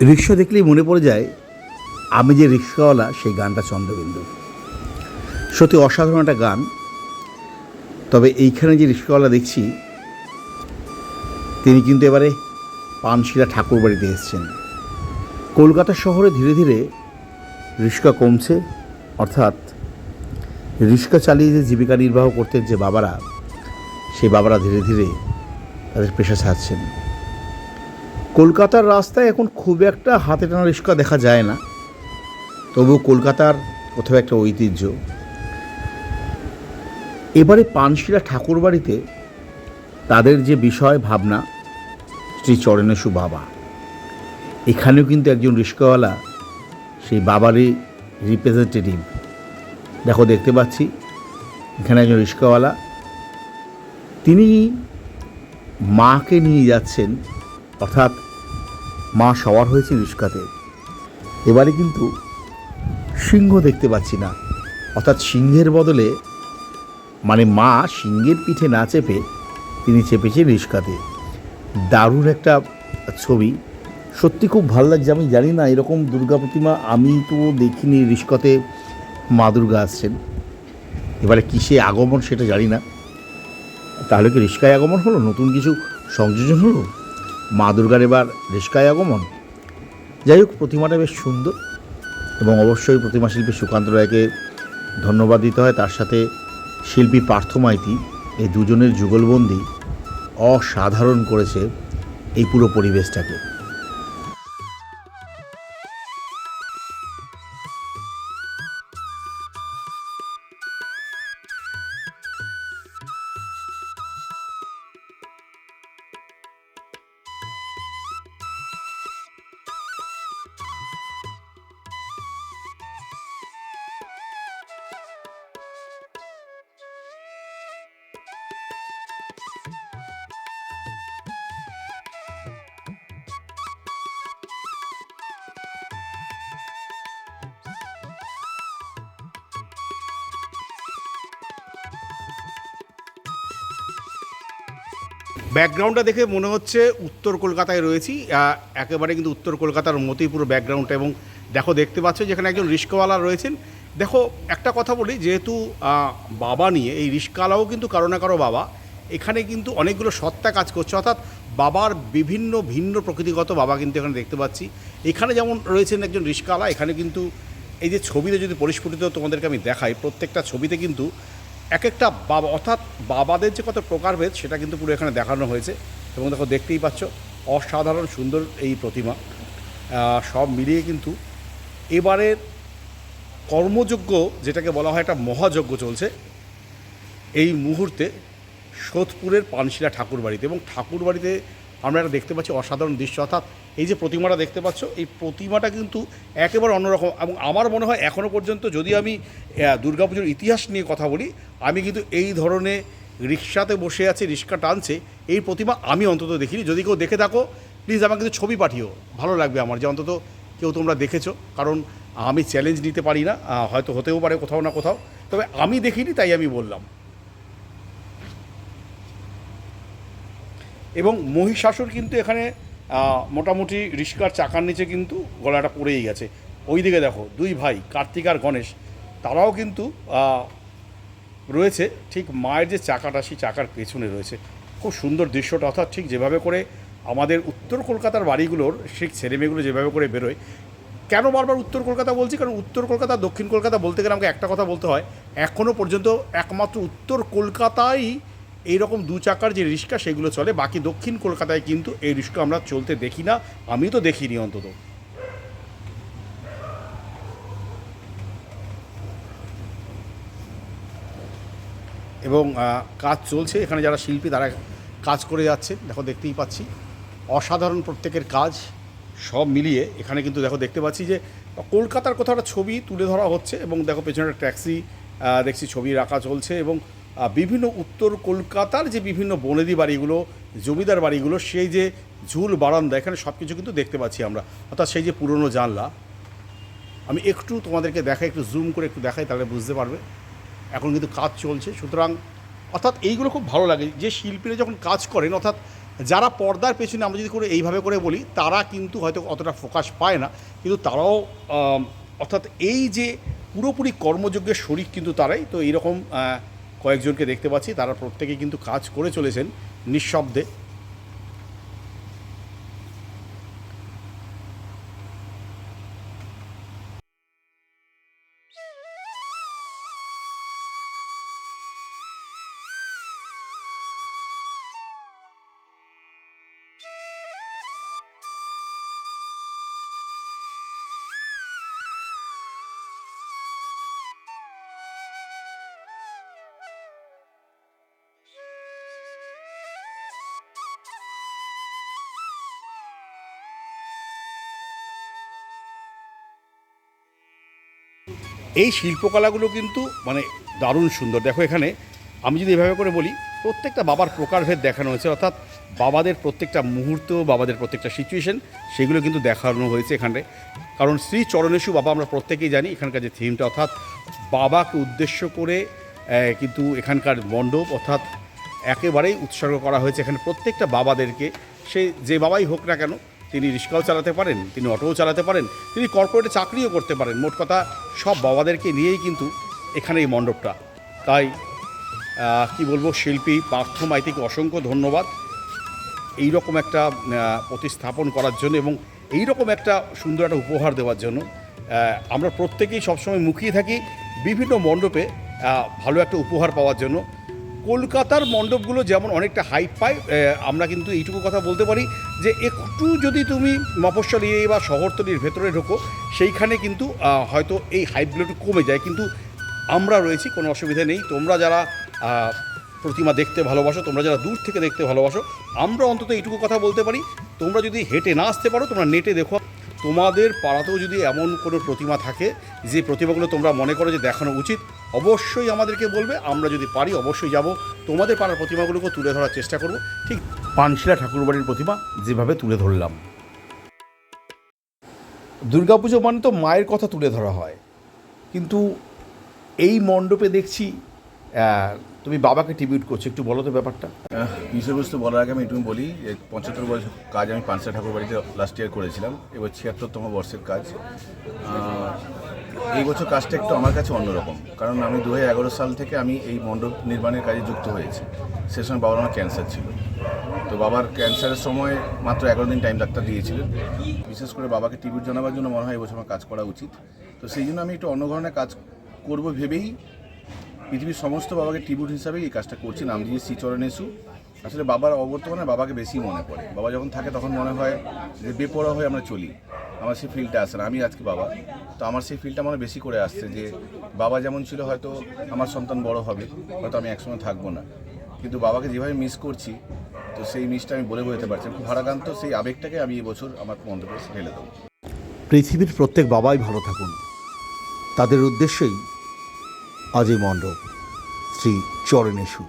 রিক্সা দেখলেই মনে পড়ে যায়, আমি যে রিক্সাওয়ালা, সেই গানটা চন্দ্রবিন্দু। সত্যি অসাধারণ একটা গান। তবে এইখানে যে রিক্সাওয়ালা দেখছি, তিনি কিন্তু এবারে পানশিলা ঠাকুর বাড়িতে এসছেন। কলকাতা শহরে ধীরে ধীরে রিক্সা কমছে, অর্থাৎ রিক্সা চালিয়ে যে জীবিকা নির্বাহ করতেন যে বাবারা, সেই বাবারা ধীরে ধীরে তাদের পেশা ছাড়ছেন। কলকাতার রাস্তায় এখন খুব একটা হাতে টানা রিক্সা দেখা যায় না। তবুও কলকাতার কোথাও একটা ঐতিহ্য। এবারে পানশিলা ঠাকুর বাড়িতে তাদের যে বিষয় ভাবনা, শ্রী চরণেশু বাবা। এখানেও কিন্তু একজন রিক্সাওয়ালা, সেই বাবারই রিপ্রেজেন্টেটিভ দেখো, দেখতে পাচ্ছি, এখানে একজন রিক্সাওয়ালা। তিনি মাকে নিয়ে যাচ্ছেন, অর্থাৎ মা সওয়ার হয়েছে রিক্সাতে এবারে কিন্তু সিংহ দেখতে পাচ্ছি না। অর্থাৎ সিংহের বদলে মানে মা সিংহের পিঠে না চেপে তিনি চেপেছেন রিক্সাতে দারুণ একটা ছবি। সত্যি খুব ভালো লাগছে। আমি জানি না, এরকম দুর্গা প্রতিমা আমি তো দেখিনি রিস্কতে মা দুর্গা আসছেন। এবারে কিসে আগমন সেটা জানি না। তাহলে কি রিস্কায় আগমন হলো? নতুন কিছু সংযোজন হলো? মা দুর্গার এবার রিস্কায় আগমন। যাই হোক, প্রতিমাটা বেশ সুন্দর এবং অবশ্যই প্রতিমা শিল্পী সুকান্ত রায়কে ধন্যবাদ দিতে হয়। তার সাথে শিল্পী পার্থ মাইতি, এই দুজনের যুগলবন্দি অসাধারণ করেছে এই পুরো পরিবেশটাকে। ব্যাকগ্রাউন্ডটা দেখে মনে হচ্ছে উত্তর কলকাতায় রয়েছি। একেবারে কিন্তু উত্তর কলকাতার মতোই পুরো ব্যাকগ্রাউন্ডটা এবং দেখো দেখতে পাচ্ছ যেখানে একজন রিস্কাওয়ালা রয়েছেন। দেখো, একটা কথা বলি, যেহেতু বাবা নিয়ে, এই রিস্কাওয়ালাও কিন্তু কারও না কারও বাবা। এখানে কিন্তু অনেকগুলো সত্তা কাজ করছে। অর্থাৎ বাবার বিভিন্ন ভিন্ন প্রকৃতিগত বাবা কিন্তু এখানে দেখতে পাচ্ছি। এখানে যেমন রয়েছেন একজন রিস্কাওয়ালা, এখানে কিন্তু এই যে ছবিতে যদি পরিস্ফুটিত তোমাদেরকে আমি দেখাই, প্রত্যেকটা ছবিতে কিন্তু এক একটা বাবা, অর্থাৎ বাবাদের যে কত প্রকারভেদ সেটা কিন্তু পুরো এখানে দেখানো হয়েছে। এবং দেখো, দেখতেই পাচ্ছ, অসাধারণ সুন্দর এই প্রতিমা। সব মিলিয়ে কিন্তু এবারের কর্মযোগ্য যেটাকে বলা হয় একটা মহাযজ্ঞ চলছে, এই মুহূর্তে সোদপুরের পানশিলা ঠাকুর বাড়িতে এবং ঠাকুর বাড়িতে আমরা একটা দেখতে পাচ্ছি অসাধারণ দৃশ্য, অর্থাৎ এই যে প্রতিমাটা দেখতে পাচ্ছ, এই প্রতিমাটা কিন্তু একেবারে অন্যরকম। এবং আমার মনে হয় এখনও পর্যন্ত যদি আমি দুর্গাপুজোর ইতিহাস নিয়ে কথা বলি, আমি কিন্তু এই ধরনের রিক্সাতে বসে আছে, রিক্সা টানছে, এই প্রতিমা আমি অন্তত দেখিনি। যদি কেউ দেখে থাকো প্লিজ আমাকে কিন্তু ছবি পাঠিও। ভালো লাগবে আমার যে অন্তত কেউ তোমরা দেখেছ, কারণ আমি চ্যালেঞ্জ নিতে পারি না হয়তো হতেও পারে কোথাও না কোথাও। তবে আমি দেখিনি, তাই আমি বললাম। এবং মহিষাসুর কিন্তু এখানে মোটামুটি রিস্কার চাকার নিচে কিন্তু গলাটা পড়েই গেছে। ওই দিকে দেখো, দুই ভাই, কার্তিক আর গণেশ, তারাও কিন্তু রয়েছে। ঠিক মায়ের যে চাকাটা, সেই চাকার পেছনে রয়েছে। খুব সুন্দর দৃশ্যটা, অর্থাৎ ঠিক যেভাবে করে আমাদের উত্তর কলকাতার বাড়িগুলোর, ঠিক ছেলেমেয়েগুলো যেভাবে করে বেরোয়। কেন বারবার উত্তর কলকাতা বলছি? কারণ উত্তর কলকাতা, দক্ষিণ কলকাতা বলতে গেলে আমাকে একটা কথা বলতে হয়। এখনও পর্যন্ত একমাত্র উত্তর কলকাতায় এইরকম দু চাকার যে রিক্সা, সেগুলো চলে। বাকি দক্ষিণ কলকাতায় কিন্তু এই রিক্সা আমরা চলতে দেখি না। আমি তো দেখিনি অন্তত। এবং কাজ চলছে। এখানে যারা শিল্পী, তারা কাজ করে যাচ্ছে। দেখো, দেখতেই পাচ্ছি। অসাধারণ প্রত্যেকের কাজ সব মিলিয়ে এখানে কিন্তু দেখো, দেখতে পাচ্ছি যে কলকাতার কোথাও একটা ছবি তুলে ধরা হচ্ছে এবং দেখো, পেছনে একটা ট্যাক্সি দেখছি ছবি রাখা চলছে এবং বিভিন্ন উত্তর কলকাতার যে বিভিন্ন বনেদি বাড়িগুলো, জমিদার বাড়িগুলো, সেই যে ঝুল বারান্দা, এখানে সব কিছু কিন্তু দেখতে পাচ্ছি আমরা। অর্থাৎ সেই যে পুরনো জানলা। আমি একটু তোমাদেরকে দেখাই, একটু জুম করে একটু দেখাই, তাহলে বুঝতে পারবে। এখন কিন্তু কাজ চলছে, সুতরাং অর্থাৎ এইগুলো খুব ভালো লাগে। যে শিল্পীরা যখন কাজ করেন, অর্থাৎ যারা পর্দার পেছনে আমরা যদি করে এইভাবে করে বলি, তারা কিন্তু হয়তো অতটা ফোকাস পায় না। কিন্তু তারাও অর্থাৎ এই যে পুরোপুরি কর্মযোগ্যের শরিক কিন্তু তারাই। তো এইরকম কয়েকজনকে দেখতে পাচ্ছি তারা প্রত্যেকে কিন্তু কাজ করে চলেছেন নিঃশব্দে। এই শিল্পকলাগুলো কিন্তু মানে দারুণ সুন্দর। দেখো এখানে আমি যদি এভাবে করে বলি, প্রত্যেকটা বাবার প্রকারভেদ দেখানো হয়েছে, অর্থাৎ বাবাদের প্রত্যেকটা মুহূর্ত, বাবাদের প্রত্যেকটা সিচুয়েশন সেগুলো কিন্তু দেখানো হয়েছে এখানে। কারণ শ্রী চরণেশু বাবা আমরা প্রত্যেকেই জানি এখানকার যে থিমটা অর্থাৎ বাবাকে উদ্দেশ্য করে কিন্তু এখানকার মণ্ডপ, অর্থাৎ একেবারেই উৎসর্গ করা হয়েছে এখানে প্রত্যেকটা বাবাদেরকে। সে যে বাবাই হোক না কেন তিনি রিক্সাও চালাতে পারেন, তিনি অটোও চালাতে পারেন, তিনি কর্পোরেটে চাকরিও করতে পারেন। মোট কথা, সব বাবাদেরকে নিয়েই কিন্তু এখানে এই মণ্ডপটা। তাই কি বলব, শিল্পী, পার্থ মাইতিকে অসংখ্য ধন্যবাদ। এই রকম একটা প্রতিস্থাপন করার জন্য এবং এই রকম একটা সুন্দর একটা উপহার দেওয়ার জন্য আমরা প্রত্যেকেই সবসময় মুখিয়ে থাকি বিভিন্ন মণ্ডপে ভালো একটা উপহার পাওয়ার জন্য। কলকাতার মণ্ডপগুলো যেমন অনেকটা হাইপ পায় আমরা কিন্তু এইটুকু কথা বলতে পারি যে একটু যদি তুমি মফস্বলী বা শহরতলির ভেতরে ঢোকো, সেইখানে কিন্তু হয়তো এই হাইপগুলো একটু কমে যায়। কিন্তু আমরা রয়েছি, কোনো অসুবিধা নেই। তোমরা যারা প্রতিমা দেখতে ভালোবাসো, তোমরা যারা দূর থেকে দেখতে ভালোবাসো, আমরা অন্তত এইটুকু কথা বলতে পারি। তোমরা যদি হেঁটে না আসতে পারো, তোমরা নেটে দেখো। তোমাদের পাড়াতেও যদি এমন কোনো প্রতিমা থাকে, যে প্রতিমাগুলো তোমরা মনে করো যে দেখানো উচিত অবশ্যই আমাদেরকে বলবে, আমরা যদি পারি অবশ্যই যাব। তোমাদের পাড়ার প্রতিমাগুলোকে তুলে ধরার চেষ্টা করব। ঠিক পানশিলা ঠাকুরবাড়ির প্রতিমা যেভাবে তুলে ধরলাম। দুর্গাপুজো মানে তো মায়ের কথা তুলে ধরা হয়। কিন্তু এই মণ্ডপে দেখছি তুমি বাবাকে ট্রিবিউট করছ। একটু বলো তো ব্যাপারটা। বিষয়বস্তু বলার আগে আমি একটু বলি পঁচাত্তর বছর কাজ আমি পাঁচশা ঠাকুর বাড়িতে লাস্ট ইয়ার করেছিলাম। এবার ছিয়াত্তরতম বর্ষের কাজ। এই বছর কাজটা একটু আমার কাছে অন্যরকম। কারণ আমি দু হাজার এগারো সাল থেকে আমি এই মণ্ডপ নির্মাণের কাজে যুক্ত হয়েছি। সে সময় বাবার আমার ক্যান্সার ছিল। তো বাবার ক্যান্সারের সময় মাত্র এগারো দিন টাইম ডাক্তার দিয়েছিলেন। বিশেষ করে বাবাকে টিভির জানাবার জন্য মনে হয় এবছর আমার কাজ করা উচিত। তো সেই জন্য আমি একটু অন্য ধরনের কাজ করব ভেবেই পৃথিবীর সমস্ত বাবাকে ট্রিবিউট হিসাবে এই কাজটা করছি। নাম দিয়ে শ্রীচরণেশু আসলে বাবার অবর্তমানে বাবাকে বেশি মনে পড়ে। বাবা যখন থাকে তখন মনে হয় যে বেপরোয়া হয়ে আমরা চলি। আমার সেই ফিলটা আসে না। আমি আজকে বাবা। তো আমার সেই ফিলটা আমার বেশি করে আসছে যে, বাবা যেমন ছিল হয়তো আমার সন্তান বড় হবে, হয়তো আমি একসঙ্গে থাকব না। কিন্তু বাবাকে যেভাবে মিস করছি, তো সেই মিসটা আমি বলে বোঝাতে পারছি। খুব ভারাক্রান্ত সেই আবেগটাকে আমি এবছর আমার মন্তব্যে ফেলে দেবো। পৃথিবীর প্রত্যেক বাবাই ভালো থাকুন। তাদের উদ্দেশ্যেই আজ এই মণ্ডপ। শ্রী চরণেশু।